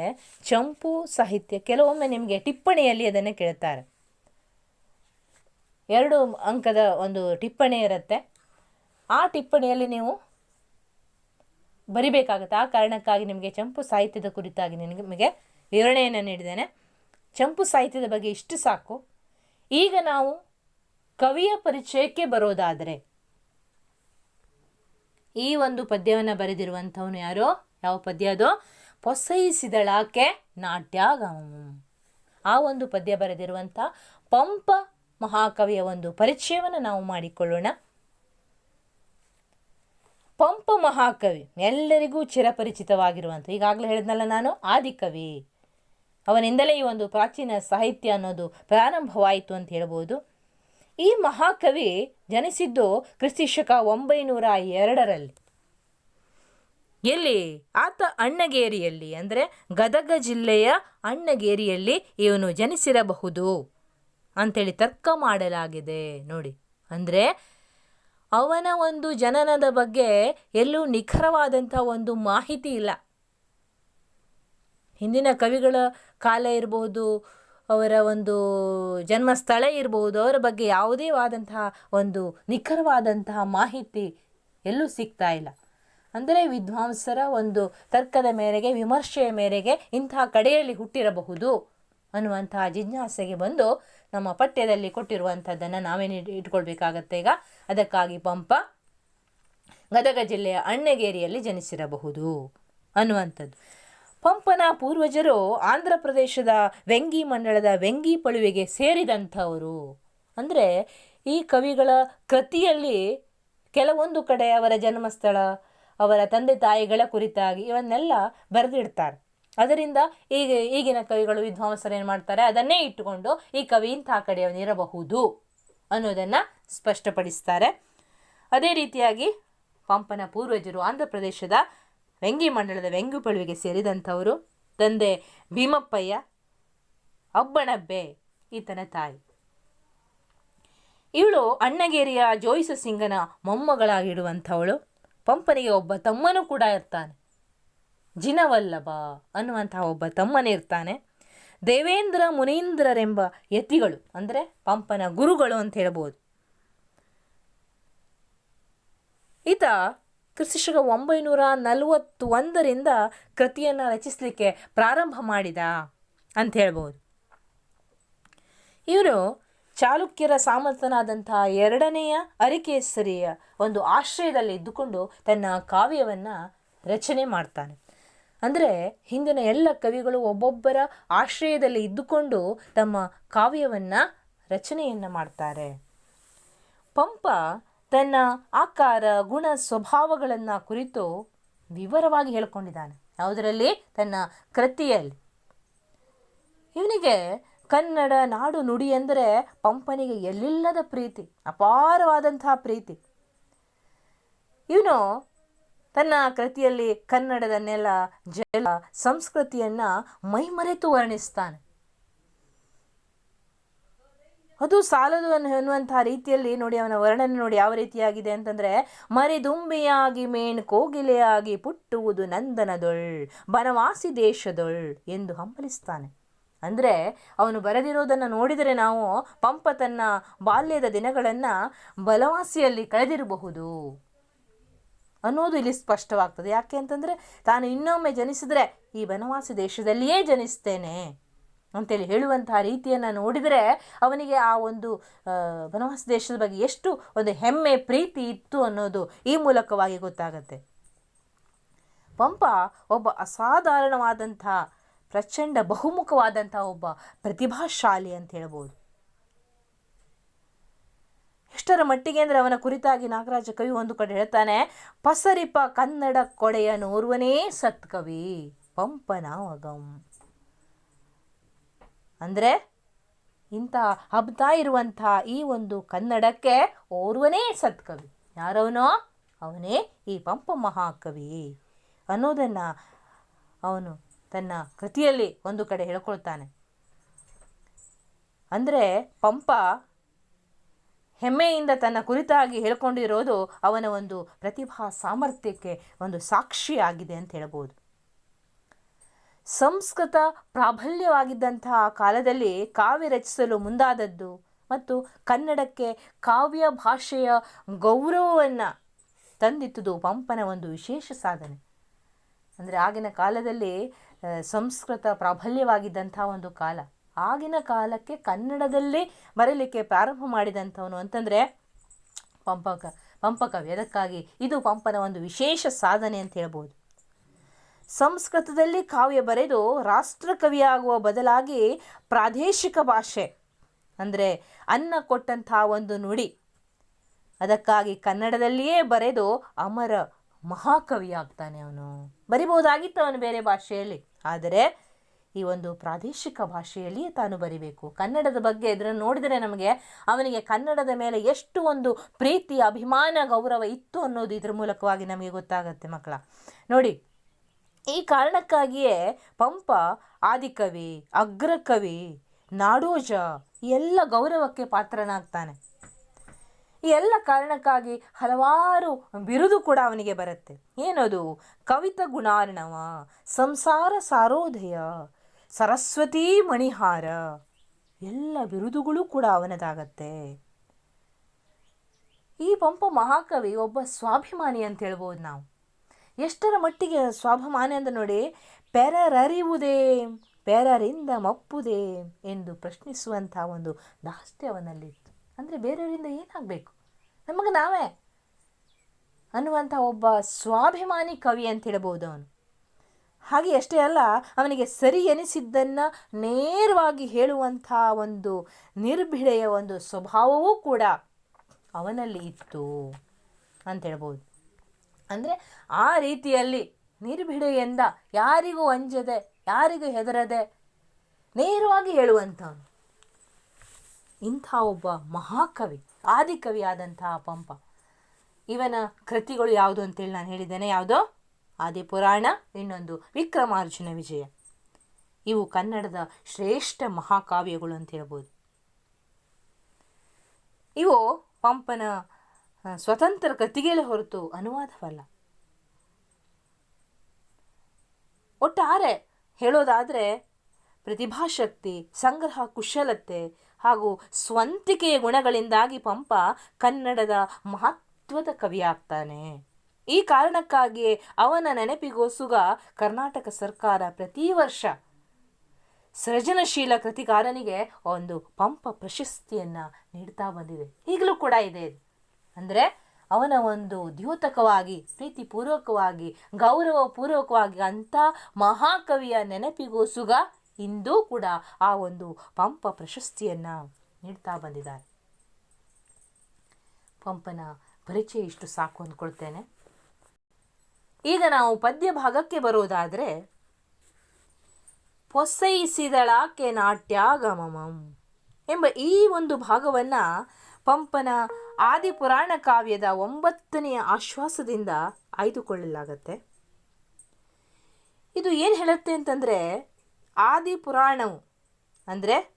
A: ಚಂಪು ಸಾಹಿತ್ಯ ಕೆಲವೊಮ್ಮೆ ನಿಮಗೆ ಟಿಪ್ಪಣಿಯಲ್ಲಿ ಅದನ್ನು ಕೇಳ್ತಾರೆ. ಎರಡು ಅಂಕದ ಒಂದು ಟಿಪ್ಪಣಿ ಇರುತ್ತೆ. ಆ ಟಿಪ್ಪಣಿಯಲ್ಲಿ ನೀವು ಬರಿಬೇಕಾಗುತ್ತೆ. ಆ ಕಾರಣಕ್ಕಾಗಿ ನಿಮಗೆ ಚಂಪು ಸಾಹಿತ್ಯದ ಕುರಿತಾಗಿ ನಿಮಗೆ ವಿವರಣೆಯನ್ನು ನೀಡಿದ್ದೇನೆ. ಚಂಪು ಸಾಹಿತ್ಯದ ಬಗ್ಗೆ ಇಷ್ಟು ಸಾಕು. ಈಗ ನಾವು ಕವಿಯ ಪರಿಚಯಕ್ಕೆ ಬರೋದಾದರೆ. ಈ ಒಂದು ಪದ್ಯವನ್ನು ಬರೆದಿರುವಂಥವನು ಯಾರೋ? ಯಾವ ಪದ್ಯ ಅದು? ಪೊಸೈಸಿದಳಾಕೆ ನಾಟ್ಯಾಗಮಂ ಆ ಒಂದು ಪದ್ಯ ಬರೆದಿರುವಂಥ ಪಂಪ ಮಹಾಕವಿಯ ಒಂದು ಪರಿಚಯವನ್ನು ನಾವು ಮಾಡಿಕೊಳ್ಳೋಣ. ಪಂಪ ಮಹಾಕವಿ ಎಲ್ಲರಿಗೂ ಚಿರಪರಿಚಿತವಾಗಿರುವಂಥ, ಈಗಾಗಲೇ ಹೇಳಿದ್ನಲ್ಲ ನಾನು, ಆದಿಕವಿ. ಅವನಿಂದಲೇ ಈ ಒಂದು ಪ್ರಾಚೀನ ಸಾಹಿತ್ಯ ಅನ್ನೋದು ಪ್ರಾರಂಭವಾಯಿತು ಅಂತ ಹೇಳ್ಬೋದು. ಈ ಮಹಾಕವಿ ಜನಿಸಿದ್ದು ಕ್ರಿಸ್ತಿಶಕ ಒಂಬೈನೂರ ಎರಡರಲ್ಲಿ. ಎಲ್ಲಿ? ಆತ ಅಣ್ಣಗೇರಿಯಲ್ಲಿ, ಅಂದರೆ ಗದಗ ಜಿಲ್ಲೆಯ ಅಣ್ಣಗೇರಿಯಲ್ಲಿ ಇವನು ಜನಿಸಿರಬಹುದು. ಅಂಥೇಳಿ ತರ್ಕ ಮಾಡಲಾಗಿದೆ, ನೋಡಿ. ಅಂದರೆ ಅವನ ಒಂದು ಜನನದ ಬಗ್ಗೆ ಎಲ್ಲೂ ನಿಖರವಾದಂಥ ಒಂದು ಮಾಹಿತಿ ಇಲ್ಲ. ಹಿಂದಿನ ಕವಿಗಳ ಕಾಲ ಇರಬಹುದು ಅವರ ಒಂದು ಜನ್ಮಸ್ಥಳ ಇರ್ಬೋದು, ಅವರ ಬಗ್ಗೆ ಯಾವುದೇ ಆದಂತಹ ಒಂದು ನಿಖರವಾದಂತಹ ಮಾಹಿತಿ ಎಲ್ಲೂ ಸಿಗ್ತಾ ಇಲ್ಲ. ಅಂದರೆ ವಿದ್ವಾಂಸರ ಒಂದು ತರ್ಕದ ಮೇರೆಗೆ, ವಿಮರ್ಶೆಯ ಮೇರೆಗೆ ಇಂತಹ ಕಡೆಯಲ್ಲಿ ಹುಟ್ಟಿರಬಹುದು ಅನ್ನುವಂತಹ ಜಿಜ್ಞಾಸೆಗೆ ಬಂದು ನಮ್ಮ ಪಠ್ಯದಲ್ಲಿ ಕೊಟ್ಟಿರುವಂಥದ್ದನ್ನು ನಾವೇನು ಇಟ್ಕೊಳ್ಬೇಕಾಗತ್ತೆ. ಈಗ ಅದಕ್ಕಾಗಿ ಪಂಪ ಗದಗ ಜಿಲ್ಲೆಯ ಅಣ್ಣಗೇರಿಯಲ್ಲಿ ಜನಿಸಿರಬಹುದು ಅನ್ನುವಂಥದ್ದು. ಪಂಪನ ಪೂರ್ವಜರು ಆಂಧ್ರ ಪ್ರದೇಶದ ವೆಂಗಿ ಮಂಡಳದ ವೆಂಗಿ ಪಳುವಿಗೆ ಸೇರಿದಂಥವರು. ಅಂದರೆ ಈ ಕವಿಗಳ ಕೃತಿಯಲ್ಲಿ ಕೆಲವೊಂದು ಕಡೆ ಅವರ ಜನ್ಮಸ್ಥಳ, ಅವರ ತಂದೆ ತಾಯಿಗಳ ಕುರಿತಾಗಿ ಇವನ್ನೆಲ್ಲ ಬರೆದಿಡ್ತಾರೆ. ಅದರಿಂದ ಈಗ ಈಗಿನ ಕವಿಗಳು ವಿದ್ವಾಂಸರು ಏನು ಮಾಡ್ತಾರೆ? ಅದನ್ನೇ ಇಟ್ಟುಕೊಂಡು ಈ ಕವಿ ಇಂಥ ಕಡೆಯವನಿರಬಹುದು ಅನ್ನೋದನ್ನು ಸ್ಪಷ್ಟಪಡಿಸ್ತಾರೆ. ಅದೇ ರೀತಿಯಾಗಿ ಪಂಪನ ಪೂರ್ವಜರು ಆಂಧ್ರ ಪ್ರದೇಶದ ವೆಂಗಿ ಮಂಡಳದ ವೆಂಗು ಪಳುವಿಗೆ ಸೇರಿದಂಥವರು, ತಂದೆ ಭೀಮಪ್ಪಯ್ಯ ಅಬ್ಬಣಬ್ಬೆ ಈತನ ತಾಯಿ. ಇವಳು ಅಣ್ಣಗೇರಿಯ ಜೋಯಿಸ ಸಿಂಗನ ಮೊಮ್ಮಗಳಾಗಿಡುವಂಥವಳು. ಪಂಪನಿಗೆ ಒಬ್ಬ ತಮ್ಮನೂ ಕೂಡ ಇರ್ತಾನೆ. ಜಿನವಲ್ಲಭ ಅನ್ನುವಂತಹ ಒಬ್ಬ ತಮ್ಮನಿರ್ತಾನೆ ದೇವೇಂದ್ರ ಮುನೀಂದ್ರರೆಂಬ ಯತಿಗಳು, ಅಂದರೆ ಪಂಪನ ಗುರುಗಳು ಅಂತ ಹೇಳ್ಬೋದು. ಈತ ಕ್ರಿಸ್ತಶಕ ಒಂಬೈನೂರ ನಲವತ್ತೊಂದರಿಂದ ಕೃತಿಯನ್ನು ರಚಿಸಲಿಕ್ಕೆ ಪ್ರಾರಂಭ ಮಾಡಿದ ಅಂತ ಹೇಳ್ಬೋದು. ಇವರು ಚಾಲುಕ್ಯರ ಸಾಮರ್ಥನಾದಂತಹ ಎರಡನೆಯ ಅರಿಕೇಸರಿಯ ಒಂದು ಆಶ್ರಯದಲ್ಲಿ ಇದ್ದುಕೊಂಡು ತನ್ನ ಕಾವ್ಯವನ್ನು ರಚನೆ ಮಾಡ್ತಾನೆ. ಅಂದರೆ ಹಿಂದಿನ ಎಲ್ಲ ಕವಿಗಳು ಒಬ್ಬೊಬ್ಬರ ಆಶ್ರಯದಲ್ಲಿ ಇದ್ದುಕೊಂಡು ತಮ್ಮ ಕಾವ್ಯವನ್ನು ರಚನೆಯನ್ನು ಮಾಡ್ತಾರೆ. ಪಂಪ ತನ್ನ ಆಕಾರ, ಗುಣ, ಸ್ವಭಾವಗಳನ್ನು ಕುರಿತು ವಿವರವಾಗಿ ಹೇಳಿಕೊಂಡಿದ್ದಾನೆ. ಯಾವುದರಲ್ಲಿ? ತನ್ನ ಕೃತಿಯಲ್ಲಿ. ಇವನಿಗೆ ಕನ್ನಡ ನಾಡು ನುಡಿ ಎಂದರೆ ಪಂಪನಿಗೆ ಎಲ್ಲಿಲ್ಲದ ಪ್ರೀತಿ, ಅಪಾರವಾದಂತಹ ಪ್ರೀತಿ. ಇವನು ತನ್ನ ಕೃತಿಯಲ್ಲಿ ಕನ್ನಡದ ನೆಲ ಜಲ ಸಂಸ್ಕೃತಿಯನ್ನು ಮೈಮರೆತು ವರ್ಣಿಸ್ತಾನೆ. ಅದು ಸಾಲದು ಅನ್ನು ಅನ್ನುವಂತಹ ರೀತಿಯಲ್ಲಿ ನೋಡಿ ಅವನ ವರ್ಣನೆ ನೋಡಿ ಯಾವ ರೀತಿಯಾಗಿದೆ ಅಂತಂದ್ರೆ, ಮರಿದುಂಬಿಯಾಗಿ ಮೇಣ್ ಕೋಗಿಲೆಯಾಗಿ ಪುಟ್ಟುವುದು ನಂದನದೊಳ್, ಬನವಾಸಿ ದೇಶದೊಳ್ ಎಂದು ಹಂಬಲಿಸ್ತಾನೆ. ಅಂದರೆ ಅವನು ಬರೆದಿರೋದನ್ನು ನೋಡಿದರೆ ನಾವು ಪಂಪ ತನ್ನ ಬಾಲ್ಯದ ದಿನಗಳನ್ನು ಬಲವಾಸಿಯಲ್ಲಿ ಕಳೆದಿರಬಹುದು ಅನ್ನೋದು ಇಲ್ಲಿ ಸ್ಪಷ್ಟವಾಗ್ತದೆ. ಯಾಕೆ ಅಂತಂದರೆ, ತಾನು ಇನ್ನೊಮ್ಮೆ ಜನಿಸಿದ್ರೆ ಈ ಬನವಾಸಿ ದೇಶದಲ್ಲಿಯೇ ಜನಿಸ್ತೇನೆ. ಅಂತೇಳಿ ಹೇಳುವಂತಹ ರೀತಿಯನ್ನು ನೋಡಿದರೆ ಅವನಿಗೆ ಆ ಒಂದು ಬನವಾಸ ದೇಶದ ಬಗ್ಗೆ ಎಷ್ಟು ಒಂದು ಹೆಮ್ಮೆ, ಪ್ರೀತಿ ಇತ್ತು ಅನ್ನೋದು ಈ ಮೂಲಕವಾಗಿ ಗೊತ್ತಾಗತ್ತೆ. ಪಂಪ ಒಬ್ಬ ಅಸಾಧಾರಣವಾದಂಥ ಪ್ರಚಂಡ ಬಹುಮುಖವಾದಂಥ ಒಬ್ಬ ಪ್ರತಿಭಾಶಾಲಿ ಅಂತ ಹೇಳ್ಬೋದು. ಎಷ್ಟರ ಮಟ್ಟಿಗೆ ಅಂದರೆ ಅವನ ಕುರಿತಾಗಿ ನಾಗರಾಜ ಕವಿ ಒಂದು ಕಡೆ ಹೇಳ್ತಾನೆ, ಪಸರಿಪ ಕನ್ನಡ ಕೊಡೆಯ ನೋರ್ವನೇ ಸತ್ಕವಿ ಪಂಪನಾವಗಂ ಅಂದರೆ ಇಂಥ ಹಬ್ತಾ ಇರುವಂಥ ಈ ಒಂದು ಕನ್ನಡಕ್ಕೆ ಓರ್ವನೇ ಸತ್ಕವಿ. ಯಾರವನೋ? ಅವನೇ ಈ ಪಂಪ ಮಹಾಕವಿ. ಅನ್ನೋದನ್ನು ಅವನು ತನ್ನ ಕೃತಿಯಲ್ಲಿ ಒಂದು ಕಡೆ ಹೇಳ್ಕೊಳ್ತಾನೆ. ಅಂದರೆ ಪಂಪ ಹೆಮ್ಮೆಯಿಂದ ತನ್ನ ಕುರಿತಾಗಿ ಹೇಳ್ಕೊಂಡಿರೋದು ಅವನ ಒಂದು ಪ್ರತಿಭಾ ಸಾಮರ್ಥ್ಯಕ್ಕೆ ಒಂದು ಸಾಕ್ಷಿಯಾಗಿದೆ ಅಂತ ಹೇಳ್ಬೋದು. ಸಂಸ್ಕೃತ ಪ್ರಾಬಲ್ಯವಾಗಿದ್ದಂತಹ ಕಾಲದಲ್ಲಿ ಕಾವ್ಯ ರಚಿಸಲು ಮುಂದಾದದ್ದು ಮತ್ತು ಕನ್ನಡಕ್ಕೆ ಕಾವ್ಯ ಭಾಷೆಯ ಗೌರವವನ್ನು ತಂದಿತ್ತುದು ಪಂಪನ ಒಂದು ವಿಶೇಷ ಸಾಧನೆ. ಅಂದರೆ ಆಗಿನ ಕಾಲದಲ್ಲಿ ಸಂಸ್ಕೃತ ಪ್ರಾಬಲ್ಯವಾಗಿದ್ದಂಥ ಒಂದು ಕಾಲ. ಆಗಿನ ಕಾಲಕ್ಕೆ ಕನ್ನಡದಲ್ಲಿ ಬರಲಿಕ್ಕೆ ಪ್ರಾರಂಭ ಮಾಡಿದಂಥವನು ಅಂತಂದರೆ ಪಂಪಕ, ಪಂಪಕವಿ. ಅದಕ್ಕಾಗಿ ಇದು ಪಂಪನ ಒಂದು ವಿಶೇಷ ಸಾಧನೆ ಅಂತ ಹೇಳ್ಬೋದು ಸಂಸ್ಕೃತದಲ್ಲಿ ಕಾವ್ಯ ಬರೆದು ರಾಷ್ಟ್ರಕವಿಯಾಗುವ ಬದಲಾಗಿ ಪ್ರಾದೇಶಿಕ ಭಾಷೆ, ಅಂದರೆ ಅನ್ನ ಕೊಟ್ಟಂಥ ಒಂದು ನುಡಿ. ಅದಕ್ಕಾಗಿ ಕನ್ನಡದಲ್ಲಿಯೇ ಬರೆದು ಅಮರ ಮಹಾಕವಿಯಾಗ್ತಾನೆ ಅವನು. ಬರಿಬಹುದಾಗಿತ್ತು ಅವನು ಬೇರೆ ಭಾಷೆಯಲ್ಲಿ. ಆದರೆ ಈ ಒಂದು ಪ್ರಾದೇಶಿಕ ಭಾಷೆಯಲ್ಲಿಯೇ ತಾನು ಬರಿಬೇಕು. ಕನ್ನಡದ ಬಗ್ಗೆ ಇದನ್ನು ನೋಡಿದರೆ ನಮಗೆ ಅವನಿಗೆ ಕನ್ನಡದ ಮೇಲೆ ಎಷ್ಟು ಒಂದು ಪ್ರೀತಿ, ಅಭಿಮಾನ, ಗೌರವ ಇತ್ತು ಅನ್ನೋದು ಇದ್ರ ಮೂಲಕವಾಗಿ ನಮಗೆ ಗೊತ್ತಾಗತ್ತೆ ಮಕ್ಕಳ. ನೋಡಿ ಕಾರಣಕ್ಕಾಗಿಯೇ ಪಂಪ, ಆದಿಕವಿ, ಅಗ್ರಕವಿ, ನಾಡೋಜ ಎಲ್ಲ ಗೌರವಕ್ಕೆ ಪಾತ್ರನಾಗ್ತಾನೆ. ಈ ಎಲ್ಲ ಕಾರಣಕ್ಕಾಗಿ ಹಲವಾರು ಬಿರುದು ಕೂಡ ಅವನಿಗೆ ಬರುತ್ತೆ. ಏನದು? ಕವಿತ ಗುಣಾರ್ಣವ, ಸಂಸಾರ ಸಾರೋದಯ, ಸರಸ್ವತಿ ಮಣಿಹಾರ ಎಲ್ಲ ಬಿರುದುಗಳು ಕೂಡ ಅವನದಾಗತ್ತೆ. ಈ ಪಂಪ ಮಹಾಕವಿ ಒಬ್ಬ ಸ್ವಾಭಿಮಾನಿ ಅಂತ ಹೇಳ್ಬೋದು ನಾವು. ಎಷ್ಟರ ಮಟ್ಟಿಗೆ ಸ್ವಾಭಿಮಾನ ಅಂತ ನೋಡಿ, ಪೆರರರಿವುದೇ, ಪೆರರಿಂದ ಮಪ್ಪುದೇ ಎಂದು ಪ್ರಶ್ನಿಸುವಂಥ ಒಂದು ದಾಸ್ತಿ ಅವನಲ್ಲಿತ್ತು. ಅಂದರೆ ಬೇರೆಯವರಿಂದ ಏನಾಗಬೇಕು? ನಮಗೆ ನಾವೇ ಅನ್ನುವಂಥ ಒಬ್ಬ ಸ್ವಾಭಿಮಾನಿ ಕವಿ ಅಂತ ಹೇಳ್ಬೋದು ಅವನು. ಹಾಗೆ ಅಷ್ಟೇ ಅಲ್ಲ, ಅವನಿಗೆ ಸರಿ ಎನಿಸಿದ್ದನ್ನು ನೇರವಾಗಿ ಹೇಳುವಂಥ ಒಂದು ನಿರ್ಭಿಡೆಯ ಒಂದು ಸ್ವಭಾವವೂ ಕೂಡ ಅವನಲ್ಲಿ ಇತ್ತು ಅಂತ ಹೇಳ್ಬೋದು. ಅಂದರೆ ಆ ರೀತಿಯಲ್ಲಿ ನಿರ್ಭಿಡೆಯಿಂದ ಯಾರಿಗೂ ಅಂಜದೆ, ಯಾರಿಗೂ ಹೆದರದೆ ನೇರವಾಗಿ ಹೇಳುವಂಥವನು. ಇಂಥ ಒಬ್ಬ ಮಹಾಕವಿ ಆದಿಕವಿ ಆದಂತಹ ಪಂಪ. ಇವನ ಕೃತಿಗಳು ಯಾವುದು ಅಂತೇಳಿ ನಾನು ಹೇಳಿದ್ದೇನೆ. ಯಾವುದೋ? ಆದಿಪುರಾಣ, ಇನ್ನೊಂದು ವಿಕ್ರಮಾರ್ಜುನ ವಿಜಯ. ಇವು ಕನ್ನಡದ ಶ್ರೇಷ್ಠ ಮಹಾಕಾವ್ಯಗಳು ಅಂತ ಹೇಳ್ಬೋದು. ಇವು ಪಂಪನ ಸ್ವತಂತ್ರ ಕೃತಿಗಳೇ ಹೊರತು ಅನುವಾದವಲ್ಲ. ಒಟ್ಟಾರೆ ಹೇಳೋದಾದರೆ ಪ್ರತಿಭಾಶಕ್ತಿ, ಸಂಗ್ರಹ ಕುಶಲತೆ ಹಾಗೂ ಸ್ವಂತಿಕೆಯ ಗುಣಗಳಿಂದಾಗಿ ಪಂಪ ಕನ್ನಡದ ಮಹತ್ವದ ಕವಿಯಾಗ್ತಾನೆ. ಈ ಕಾರಣಕ್ಕಾಗಿಯೇ ಅವನ ನೆನಪಿಗೋಸುಗ ಕರ್ನಾಟಕ ಸರ್ಕಾರ ಪ್ರತಿ ವರ್ಷ ಸೃಜನಶೀಲ ಕೃತಿಕಾರನಿಗೆ ಒಂದು ಪಂಪ ಪ್ರಶಸ್ತಿಯನ್ನು ನೀಡ್ತಾ ಬಂದಿದೆ. ಈಗಲೂ ಕೂಡ ಇದು. ಅಂದರೆ ಅವನ ಒಂದು ದ್ಯೋತಕವಾಗಿ, ಪ್ರೀತಿಪೂರ್ವಕವಾಗಿ, ಗೌರವಪೂರ್ವಕವಾಗಿ ಅಂಥ ಮಹಾಕವಿಯ ನೆನಪಿಗೋಸುಗ ಇಂದೂ ಕೂಡ ಆ ಒಂದು ಪಂಪ ಪ್ರಶಸ್ತಿಯನ್ನು ನೀಡ್ತಾ ಬಂದಿದ್ದಾರೆ. ಪಂಪನ ಪರಿಚಯ ಇಷ್ಟು ಸಾಕು ಅಂದ್ಕೊಳ್ತೇನೆ ಈಗ ನಾವು ಪದ್ಯ ಭಾಗಕ್ಕೆ ಬರೋದಾದರೆ ಹೊಸೈಸಿದಳಾಕೆ ನಾಟ್ಯಾಗಮಮಂ ಎಂಬ ಈ ಒಂದು ಭಾಗವನ್ನು ಪಂಪನ ಆದಿಪುರಾಣ ಕಾವ್ಯದ ಒಂಬತ್ತನೆಯ ಆಶ್ವಾಸದಿಂದ ಆಯ್ದುಕೊಳ್ಳಲಾಗತ್ತೆ. ಇದು ಏನು ಹೇಳುತ್ತೆ ಅಂತಂದರೆ, ಆದಿಪುರಾಣವು, ಅಂದರೆ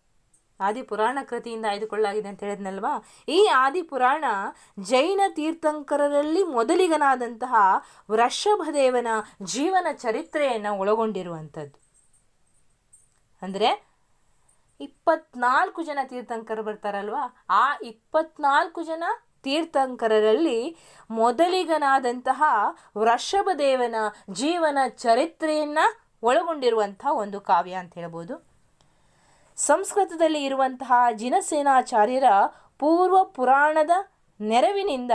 A: ಆದಿಪುರಾಣ ಕೃತಿಯಿಂದ ಆಯ್ದುಕೊಳ್ಳಲಾಗಿದೆ ಅಂತ ಹೇಳಿದ್ನಲ್ವಾ? ಈ ಆದಿಪುರಾಣ ಜೈನ ತೀರ್ಥಂಕರರಲ್ಲಿ ಮೊದಲಿಗನಾದಂತಹ ವೃಷಭದೇವನ ಜೀವನ ಚರಿತ್ರೆಯನ್ನು ಒಳಗೊಂಡಿರುವಂಥದ್ದು. ಅಂದರೆ ಇಪ್ಪತ್ನಾಲ್ಕು ಜನ ತೀರ್ಥಂಕರು ಬರ್ತಾರಲ್ವಾ? ಆ ಇಪ್ಪತ್ನಾಲ್ಕು ಜನ ತೀರ್ಥಂಕರರಲ್ಲಿ ಮೊದಲಿಗನಾದಂತಹ ವೃಷಭದೇವನ ಜೀವನ ಚರಿತ್ರೆಯನ್ನು ಒಳಗೊಂಡಿರುವಂಥ ಒಂದು ಕಾವ್ಯ ಅಂತ ಹೇಳ್ಬೋದು. ಸಂಸ್ಕೃತದಲ್ಲಿ ಇರುವಂತಹ ಜಿನಸೇನಾಚಾರ್ಯರ ಪೂರ್ವ ಪುರಾಣದ ನೆರವಿನಿಂದ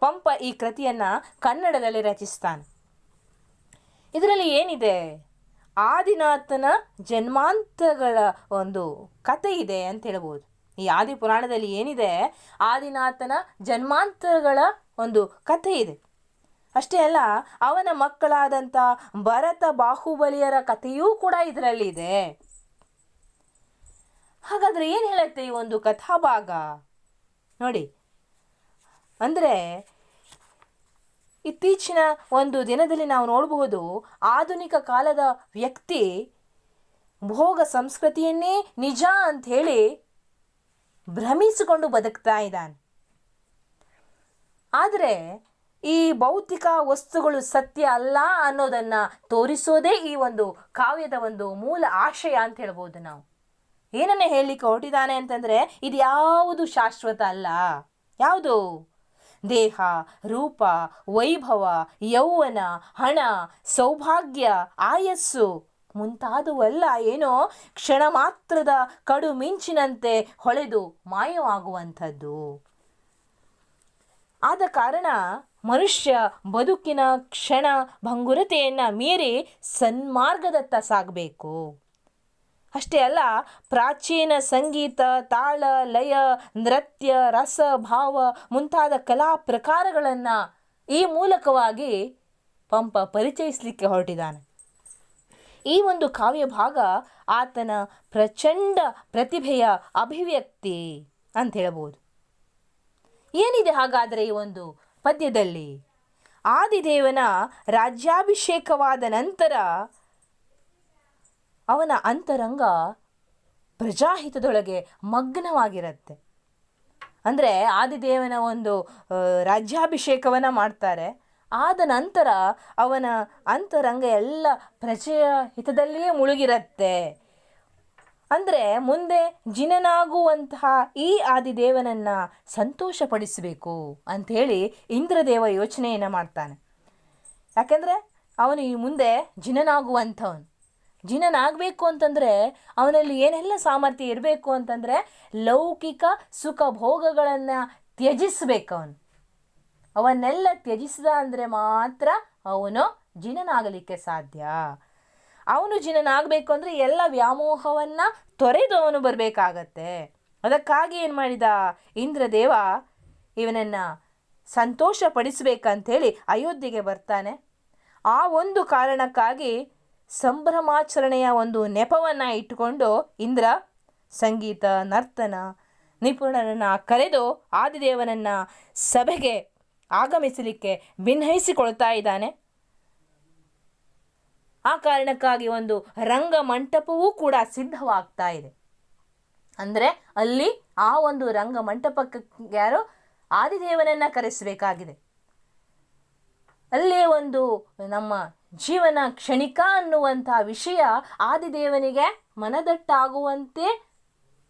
A: ಪಂಪ ಈ ಕೃತಿಯನ್ನು ಕನ್ನಡದಲ್ಲಿ ರಚಿಸ್ತಾನೆ. ಇದರಲ್ಲಿ ಏನಿದೆ? ಆದಿನಾಥನ ಜನ್ಮಾಂತಗಳ ಒಂದು ಕತೆ ಇದೆ ಅಂತ ಹೇಳ್ಬೋದು. ಈ ಆದಿ ಪುರಾಣದಲ್ಲಿ ಏನಿದೆ? ಆದಿನಾಥನ ಜನ್ಮಾಂತರಗಳ ಒಂದು ಕಥೆ ಇದೆ. ಅಷ್ಟೇ ಅಲ್ಲ, ಅವನ ಮಕ್ಕಳಾದಂಥ ಭರತ ಬಾಹುಬಲಿಯರ ಕಥೆಯೂ ಕೂಡ ಇದರಲ್ಲಿ ಇದೆ. ಹಾಗಾದರೆ ಏನು ಹೇಳುತ್ತೆ ಈ ಒಂದು ಕಥಾಭಾಗ? ನೋಡಿ, ಅಂದರೆ ಇತ್ತೀಚಿನ ಒಂದು ದಿನದಲ್ಲಿ ನಾವು ನೋಡಬಹುದು ಆಧುನಿಕ ಕಾಲದ ವ್ಯಕ್ತಿ ಭೋಗ ಸಂಸ್ಕೃತಿಯನ್ನೇ ನಿಜ ಅಂತ ಹೇಳಿ ಭ್ರಮಿಸಿಕೊಂಡು ಬದುಕ್ತಾ ಇದ್ದಾನೆ. ಆದರೆ ಈ ಭೌತಿಕ ವಸ್ತುಗಳು ಸತ್ಯ ಅಲ್ಲ ಅನ್ನೋದನ್ನು ತೋರಿಸೋದೇ ಈ ಒಂದು ಕಾವ್ಯದ ಒಂದು ಮೂಲ ಆಶಯ ಅಂತ ಹೇಳ್ಬೋದು ನಾವು. ಏನನ್ನೇ ಹೇಳಲಿಕ್ಕೆ ಹೊರಟಿದ್ದಾನೆ ಅಂತಂದರೆ ಇದು ಯಾವುದು ಶಾಶ್ವತ ಅಲ್ಲ? ಯಾವುದು? ದೇಹ, ರೂಪ, ವೈಭವ, ಯೌವನ, ಹಣ, ಸೌಭಾಗ್ಯ, ಆಯಸ್ಸು ಮುಂತಾದವೆಲ್ಲ ಏನೋ ಕ್ಷಣ ಮಾತ್ರದ ಕಡು ಮಿಂಚಿನಂತೆ ಹೊಳೆದು ಮಾಯವಾಗುವಂಥದ್ದು. ಆದ ಕಾರಣ ಮನುಷ್ಯ ಬದುಕಿನ ಕ್ಷಣ ಭಂಗುರತೆಯನ್ನು ಮೀರಿ ಸನ್ಮಾರ್ಗದತ್ತ ಸಾಗಬೇಕು. ಅಷ್ಟೇ ಅಲ್ಲ, ಪ್ರಾಚೀನ ಸಂಗೀತ, ತಾಳ, ಲಯ, ನೃತ್ಯ, ರಸ, ಭಾವ ಮುಂತಾದ ಕಲಾ ಪ್ರಕಾರಗಳನ್ನು ಈ ಮೂಲಕವಾಗಿ ಪಂಪ ಪರಿಚಯಿಸಲಿಕ್ಕೆ ಹೊರಟಿದ್ದಾನೆ. ಈ ಒಂದು ಕಾವ್ಯ ಭಾಗ ಆತನ ಪ್ರಚಂಡ ಪ್ರತಿಭೆಯ ಅಭಿವ್ಯಕ್ತಿ ಅಂತ ಹೇಳಬಹುದು ಏನಿದೆ ಹಾಗಾದರೆ ಈ ಒಂದು ಪದ್ಯದಲ್ಲಿ? ಆದಿದೇವನ ರಾಜ್ಯಾಭಿಷೇಕವಾದ ನಂತರ ಅವನ ಅಂತರಂಗ ಪ್ರಜಾಹಿತದೊಳಗೆ ಮಗ್ನವಾಗಿರತ್ತೆ. ಅಂದರೆ ಆದಿದೇವನ ಒಂದು ರಾಜ್ಯಾಭಿಷೇಕವನ್ನು ಮಾಡ್ತಾರೆ. ಆದ ನಂತರ ಅವನ ಅಂತರಂಗ ಎಲ್ಲ ಪ್ರಜೆಯ ಹಿತದಲ್ಲಿಯೇ ಮುಳುಗಿರುತ್ತೆ. ಅಂದರೆ ಮುಂದೆ ಜಿನನಾಗುವಂತಹ ಈ ಆದಿದೇವನನ್ನು ಸಂತೋಷಪಡಿಸಬೇಕು ಅಂಥೇಳಿ ಇಂದ್ರದೇವ ಯೋಚನೆಯನ್ನು ಮಾಡ್ತಾನೆ. ಯಾಕೆಂದರೆ ಅವನು ಈ ಮುಂದೆ ಜಿನನಾಗುವಂಥವನು. ಜಿನನಾಗಬೇಕು ಅಂತಂದರೆ ಅವನಲ್ಲಿ ಏನೆಲ್ಲ ಸಾಮರ್ಥ್ಯ ಇರಬೇಕು ಅಂತಂದರೆ ಲೌಕಿಕ ಸುಖ ಭೋಗಗಳನ್ನು ತ್ಯಜಿಸಬೇಕು ಅವನು. ಅವನ್ನೆಲ್ಲ ತ್ಯಜಿಸಿದ ಅಂದರೆ ಮಾತ್ರ ಅವನು ಜಿನನಾಗಲಿಕ್ಕೆ ಸಾಧ್ಯ. ಅವನು ಜಿನನಾಗಬೇಕು ಅಂದರೆ ಎಲ್ಲ ವ್ಯಾಮೋಹವನ್ನು ತೊರೆದು ಅವನು ಬರಬೇಕಾಗತ್ತೆ. ಅದಕ್ಕಾಗಿ ಏನು ಮಾಡಿದ ಇಂದ್ರದೇವ ಇವನನ್ನು ಸಂತೋಷಪಡಿಸಬೇಕಂಥೇಳಿ ಅಯೋಧ್ಯೆಗೆ ಬರ್ತಾನೆ. ಆ ಒಂದು ಕಾರಣಕ್ಕಾಗಿ ಸಂಭ್ರಮಾಚರಣೆಯ ಒಂದು ನೆಪವನ್ನು ಇಟ್ಟುಕೊಂಡು ಇಂದ್ರ, ಸಂಗೀತ, ನರ್ತನ, ನಿಪುಣರನ್ನು ಕರೆದು ಆದಿದೇವನನ್ನು ಸಭೆಗೆ ಆಗಮಿಸಲಿಕ್ಕೆ ವಿನಯಿಸಿಕೊಳ್ತಾ ಇದ್ದಾನೆ. ಆ ಕಾರಣಕ್ಕಾಗಿ ಒಂದು ರಂಗಮಂಟಪವೂ ಕೂಡ ಸಿದ್ಧವಾಗ್ತಾ ಇದೆ. ಅಂದರೆ ಅಲ್ಲಿ ಆ ಒಂದು ರಂಗಮಂಟಪಕ್ಕೆ ಯಾರು ಆದಿದೇವನನ್ನು ಕರೆಸಬೇಕಾಗಿದೆ. ಅಲ್ಲೇ ಒಂದು ನಮ್ಮ ಜೀವನ ಕ್ಷಣಿಕ ಅನ್ನುವಂಥ ವಿಷಯ ಆದಿದೇವನಿಗೆ ಮನದಟ್ಟಾಗುವಂತೆ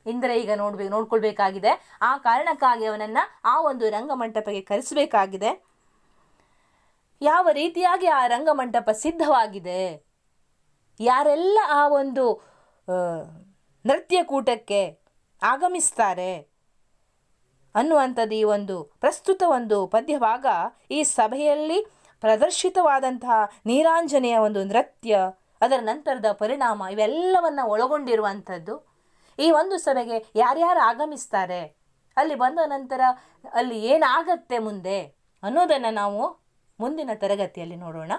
A: ಇಂದ್ರ ಈಗ ನೋಡ್ಬೇಕು ನೋಡ್ಕೊಳ್ಬೇಕಾಗಿದೆ. ಆ ಕಾರಣಕ್ಕಾಗಿ ಅವನನ್ನು ಆ ಒಂದು ರಂಗಮಂಟಪಕ್ಕೆ ಕರೆಸಬೇಕಾಗಿದೆ. ಯಾವ ರೀತಿಯಾಗಿ ಆ ರಂಗಮಂಟಪ ಸಿದ್ಧವಾಗಿದೆ? ಯಾರೆಲ್ಲ ಆ ಒಂದು ನೃತ್ಯಕೂಟಕ್ಕೆ ಆಗಮಿಸ್ತಾರೆ ಅನ್ನುವಂಥದ್ದು ಈ ಒಂದು ಪ್ರಸ್ತುತ ಒಂದು ಪದ್ಯಭಾಗ ಈ ಸಭೆಯಲ್ಲಿ ಪ್ರದರ್ಶಿತವಾದಂತಹ ನೀರಾಂಜನೆಯ ಒಂದು ನೃತ್ಯ, ಅದರ ನಂತರದ ಪರಿಣಾಮ ಇವೆಲ್ಲವನ್ನು ಒಳಗೊಂಡಿರುವಂಥದ್ದು. ಈ ಒಂದು ಸಭೆಗೆ ಯಾರ್ಯಾರು ಆಗಮಿಸ್ತಾರೆ, ಅಲ್ಲಿ ಬಂದ ನಂತರ ಅಲ್ಲಿ ಏನಾಗತ್ತೆ ಮುಂದೆ ಅನ್ನೋದನ್ನು ನಾವು ಮುಂದಿನ ತರಗತಿಯಲ್ಲಿ ನೋಡೋಣ.